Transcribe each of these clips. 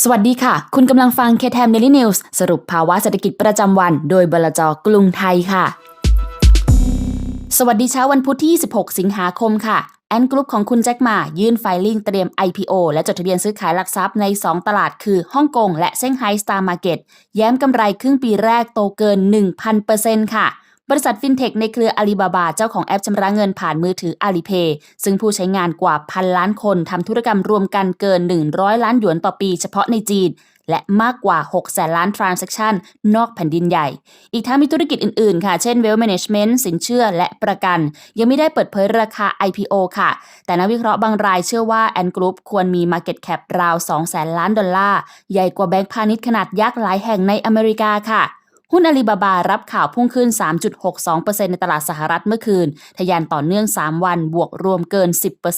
สวัสดีค่ะ คุณกำลังฟัง k t แ m Daily News สรุปภาวะเศรษฐกิจประจำวัน โดยบลจกรุงไทยค่ะ สวัสดีเช้าวันพุธที่26สิงหาคมค่ะ แอนกรุ๊ปของคุณแจ็คหมายื่นไฟลิ่งเตรียม IPO และจดทะเบียนซื้อขายหลักทรัพย์ใน 2 ตลาดคือฮ่องกงและเซี่ยงไฮ้สตาร์มาร์เก็ตแย้มกำไรครึ่งปีแรกโตเกิน 1,000%ค่ะ บริษัทฟินเทคในเครืออาลีบาบาเจ้าของแอปชำระเงินผ่านมือถืออาลีเพย์ซึ่งผู้ใช้งานกว่าพันล้านคนทำธุรกรรมรวมกันเกิน 100 ล้านหยวนต่อปีเฉพาะในจีน และมากกว่า 6 แสนล้าน transaction นอกแผ่นดินใหญ่ อีกทั้งมีธุรกิจอื่น ๆ ค่ะ เช่น wealth management สินเชื่อและประกัน ยังไม่ได้เปิดเผยราคา IPO ค่ะ แต่นักวิเคราะห์บางรายเชื่อว่าแอนกรุ๊ปควรมี market cap ราว 2 แสนล้านดอลลาร์ ใหญ่กว่าแบงก์พาณิชย์ขนาดยักษ์หลายแห่งในอเมริกาค่ะ หุ้นอาลีบาบารับข่าวพุ่งขึ้น 3.62%ในตลาดสหรัฐเมื่อคืน ทะยานต่อเนื่อง 3 วันบวกรวมเกิน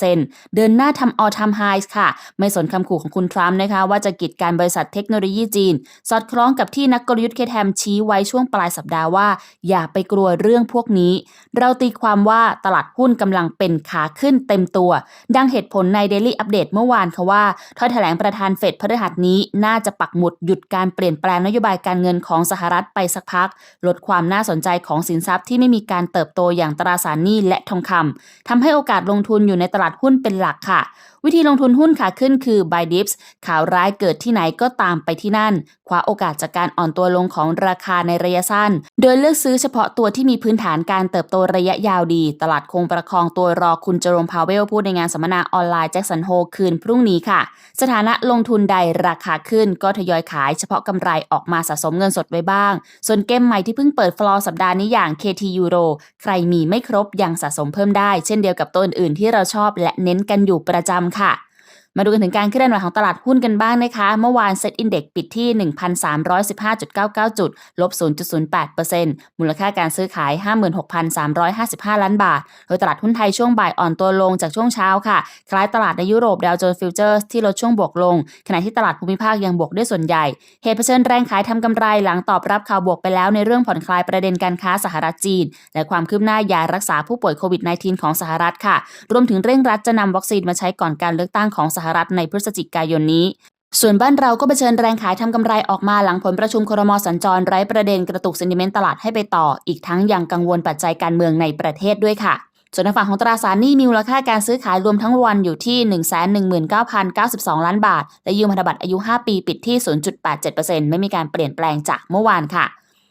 10%เดินหน้าทำ all time highs ค่ะ ไม่สนคำขู่ของคุณทรัมป์นะคะ ว่าจะกีดการบริษัทเทคโนโลยีจีน สอดคล้องกับที่นักกลยุทธ์เคแทมชี้ไว้ช่วงปลายสัปดาห์ว่า อย่าไปกลัวเรื่องพวกนี้ เราตีความว่าตลาดหุ้นกำลังเป็นขาขึ้นเต็มตัว ดังเหตุผลใน Daily Update เมื่อวานค่ะว่าถ้อยแถลงประธานเฟดพฤหัสนี้น่าจะปักหมุดหยุดการเปลี่ยนแปลงนโยบายการเงินของสหรัฐไปสักพัก ลดความน่าสนใจของสินทรัพย์ที่ไม่มีการเติบโตอย่างตราสารหนี้และทองคำทำให้โอกาสลงทุนอยู่ในตลาดหุ้นเป็นหลักค่ะ วิธีลงทุนหุ้นขาขึ้นคือ buy dips ข่าวร้ายเกิดที่ไหนก็ตามไปที่นั่น คว้าโอกาสจากการอ่อนตัวลงของราคาในระยะสั้น โดยเลือกซื้อเฉพาะตัวที่มีพื้นฐานการเติบโตระยะยาวดี ตลาดคงประคองตัวรอคุณเจอร์มพาวเวลพูดในงานสัมมนาออนไลน์แจ็คสันโฮคืนพรุ่งนี้ค่ะ สถานะลงทุนใดราคาขึ้นก็ทยอยขายเฉพาะกำไรออกมาสะสมเงินสดไว้บ้าง ส่วนเกมใหม่ที่เพิ่งเปิดฟลอร์สัปดาห์นี้อย่าง KT Euro ใครมีไม่ครบยังสะสมเพิ่มได้ เช่นเดียวกับตัวอื่นที่เราชอบและเน้นกันอยู่ประจำค่ะ มาดูกันถึงการเคลื่อนไหวของตลาดหุ้นกันบ้างนะคะ เมื่อวานเซ็ตอินเด็กปิดที่ 1,315.99 จุด ลบ 0.08%มูลค่าการซื้อขาย 56,355 ล้านบาท โดยตลาดหุ้นไทยช่วงบ่ายอ่อนตัวลงจากช่วงเช้าค่ะ คล้ายตลาดในยุโรปดาวโจนส์ฟิวเจอร์สที่ลดช่วงบวกลง ขณะที่ตลาดภูมิภาคยังบวกด้วยส่วนใหญ่ เหตุเผชิญแรงขายทำกำไรหลังตอบรับข่าวบวกไปแล้วในเรื่องผ่อนคลายประเด็นการค้าสหรัฐจีน และความคืบหน้ายารักษาผู้ป่วยโควิด -19 ของสหรัฐค่ะ รวมถึงเร่งรัดจะนำวัคซีนมาใช้ก่อนการเลือกตั้งของสหรัฐในพฤศจิกายนนี้ ส่วนบ้านเราก็เผชิญแรงขายทำกำไรออกมาหลังผลประชุมครมสัญจรไร้ประเด็นกระตุกเซนติเมนต์ตลาดให้ไปต่อ อีกทั้งยังกังวลปัจจัยการเมืองในประเทศด้วยค่ะส่วนในฝั่งของตราสารหนี้มีมูลค่าการซื้อขายรวมทั้งวันอยู่ที่ 119,092 ล้านบาท และยืมพันธบัตรอายุ 5 ปีปิดที่ 0.87%ไม่มีการเปลี่ยนแปลงจากเมื่อวานค่ะ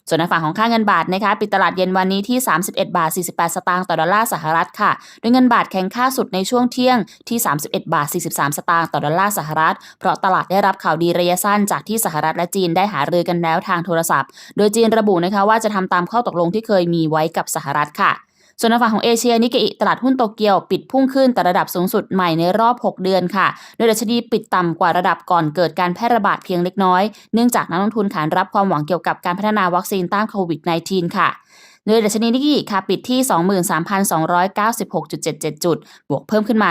ส่วนในฝั่งของค่าเงินบาทนะคะปิดตลาดเย็นวันนี้ที่ 31 บาท 48 สตางค์ต่อดอลลาร์สหรัฐค่ะ โดยเงินบาทแข็งค่าสุดในช่วงเที่ยงที่ 31 บาท 43 สตางค์ต่อดอลลาร์สหรัฐ เพราะตลาดได้รับข่าวดีระยะสั้นจากที่สหรัฐและจีนได้หารือกันแล้วทางโทรศัพท์ โดยจีนระบุนะคะว่าจะทำตามข้อตกลงที่เคยมีไว้กับสหรัฐค่ะ ส่วนฝั่งของเอเชียนิเกอิตลาดหุ้นโตเกียวปิดพุ่งขึ้นแต่ระดับสูงสุดใหม่ในรอบ 6 เดือนค่ะ โดยดัชนีปิดต่ำกว่าระดับก่อนเกิดการแพร่ระบาดเพียงเล็กน้อย เนื่องจากนักลงทุนขานรับความหวังเกี่ยวกับการพัฒนาวัคซีนต้านโควิด -19 ค่ะ โดยดัชนีนิกกี้ค่ะปิดที่ 23,296.77 จุด บวกเพิ่มขึ้นมา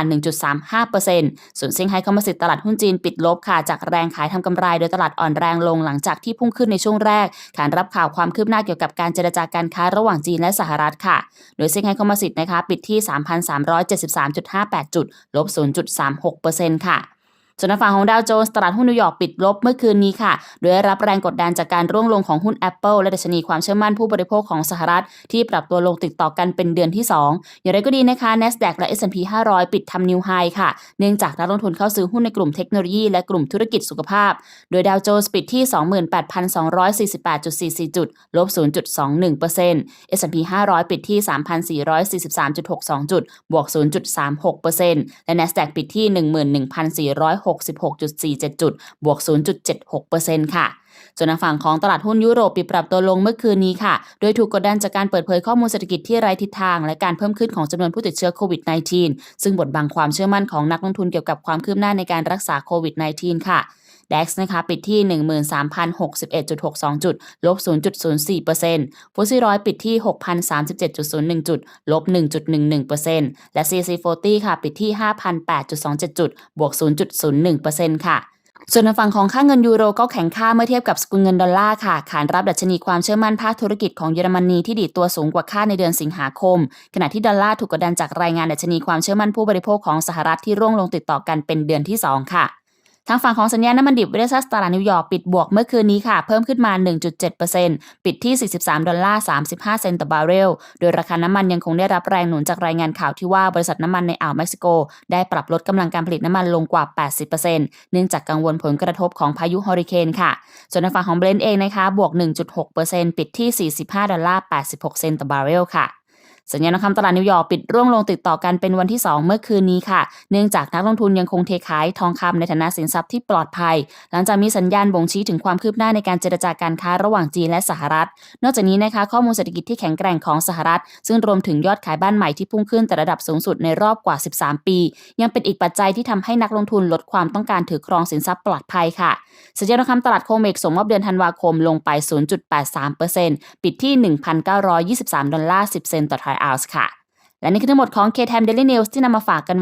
1.35%ส่วนเซี่ยงไฮ้คอมโพสิตตลาดหุ้นจีนปิดลบค่ะ จากแรงขายทำกำไรโดยตลาดอ่อนแรงลงหลังจากที่พุ่งขึ้นในช่วงแรกขานรับข่าวความคืบหน้าเกี่ยวกับการเจรจาการค้าระหว่างจีนและสหรัฐค่ะ โดยเซี่ยงไฮ้คอมโพสิตนะคะปิดที่ 3,373.58 จุด ลบ 0.36%ค่ะ ส่วนในฝั่งของดาวโจนส์ตลาดหุ้นนิวยอร์กปิดลบเมื่อคืนนี้ค่ะโดยได้รับแรงกดดันจากการร่วงลงของหุ้น Apple และดัชนีความเชื่อมั่นผู้บริโภคของสหรัฐ ที่ปรับตัวลงติดต่อกันเป็นเดือนที่ 2 อย่างไรก็ดีนะคะ NASDAQ และ S&P 500 ปิดทำนิวไฮค่ะ เนื่องจากนักลงทุนเข้าซื้อหุ้นในกลุ่มเทคโนโลยีและกลุ่มธุรกิจสุขภาพ โดยดาวโจนส์ปิดที่ 28,248.44 จุด ลบ 0.21% S&P 500 ปิดที่ 3,443.62 จุด บวก 0.36%และ NASDAQ ปิดที่ 11,400 66.47 จุด บวก 0.76%ค่ะส่วนทางฝั่งของตลาดหุ้นยุโรปปิดปรับตัวลงเมื่อคืนนี้ค่ะ โดยถูกกดดันจากการเปิดเผยข้อมูลเศรษฐกิจที่ไร้ทิศทาง และการเพิ่มขึ้นของจำนวนผู้ติดเชื้อโควิด -19 ซึ่งบดบังความเชื่อมั่นของนักลงทุนเกี่ยวกับความคืบหน้าในการรักษาโควิด -19 ค่ะ DAX นะคะปิดที่ 13,061.62 จุด ลบ 0.04%ฟุตซี่ร้อยปิดที่ 6,037.01 จุด ลบ 1.11%และ CAC 40 ค่ะ ปิดที่ 5,008.27 จุด บวก 0.01%ค่ะส่วนในฝั่งของค่าเงินยูโรก็แข็งค่าเมื่อเทียบกับสกุลเงินดอลลาร์ค่ะ ขานรับดัชนีความเชื่อมั่นภาคธุรกิจของเยอรมนีที่ดีตัวสูงกว่าค่าในเดือนสิงหาคม ขณะที่ดอลลาร์ถูกกดดันจากรายงานดัชนีความเชื่อมั่นผู้บริโภคของสหรัฐที่ร่วงลงติดต่อกันเป็นเดือนที่ 2 ค่ะ ทางฝั่งของสัญญาณน้ำมันดิบเวสซัสตลาดนิวยอร์กปิดบวกเมื่อคืนนี้ค่ะ เพิ่มขึ้นมา 1.7%ปิดที่ 43 ดอลลาร์ 35 เซนต์ต่อบาร์เรล โดยราคาน้ำมันยังคงได้รับแรงหนุนจากรายงานข่าวที่ว่าบริษัทน้ำมันในอ่าวเม็กซิโก ได้ปรับลดกำลังการผลิตน้ำมันลงกว่า 80%เนื่องจากกังวลผลกระทบของพายุฮอริเคนค่ะ ส่วนทางฝั่งของเบรนท์เองนะคะบวก 1.6%ปิดที่ 45 ดอลลาร์ 86 เซนต์ต่อบาร์เรลค่ะ สัญญาณทองคำตลาดนิวยอร์กปิดร่วงลงติดต่อกันเป็นวันที่ 2 เมื่อคืนนี้ค่ะ เนื่องจากนักลงทุนยังคงเทขายทองคำในฐานะสินทรัพย์ที่ปลอดภัย หลังจากมีสัญญาณบ่งชี้ถึงความคืบหน้าในการเจรจาการค้าระหว่างจีนและสหรัฐ นอกจากนี้นะคะข้อมูลเศรษฐกิจที่แข็งแกร่งของสหรัฐ ซึ่งรวมถึงยอดขายบ้านใหม่ที่พุ่งขึ้นแต่ระดับสูงสุดในรอบกว่า 13 ปี ยังเป็นอีกปัจจัยที่ทำให้นักลงทุนลดความต้องการถือครองสินทรัพย์ปลอดภัยค่ะสัญญาณทองคำตลาดโคเมกส่งมอบเดือนธันวาคมลงไป 0.83%ปิดที่ 1,923 ดอลลาร์ 10 เซนต์ต่อทรอยออนซ์ค่ะ และนี่คือทั้งหมดของ K-Time Daily News ที่นำมาฝากกัน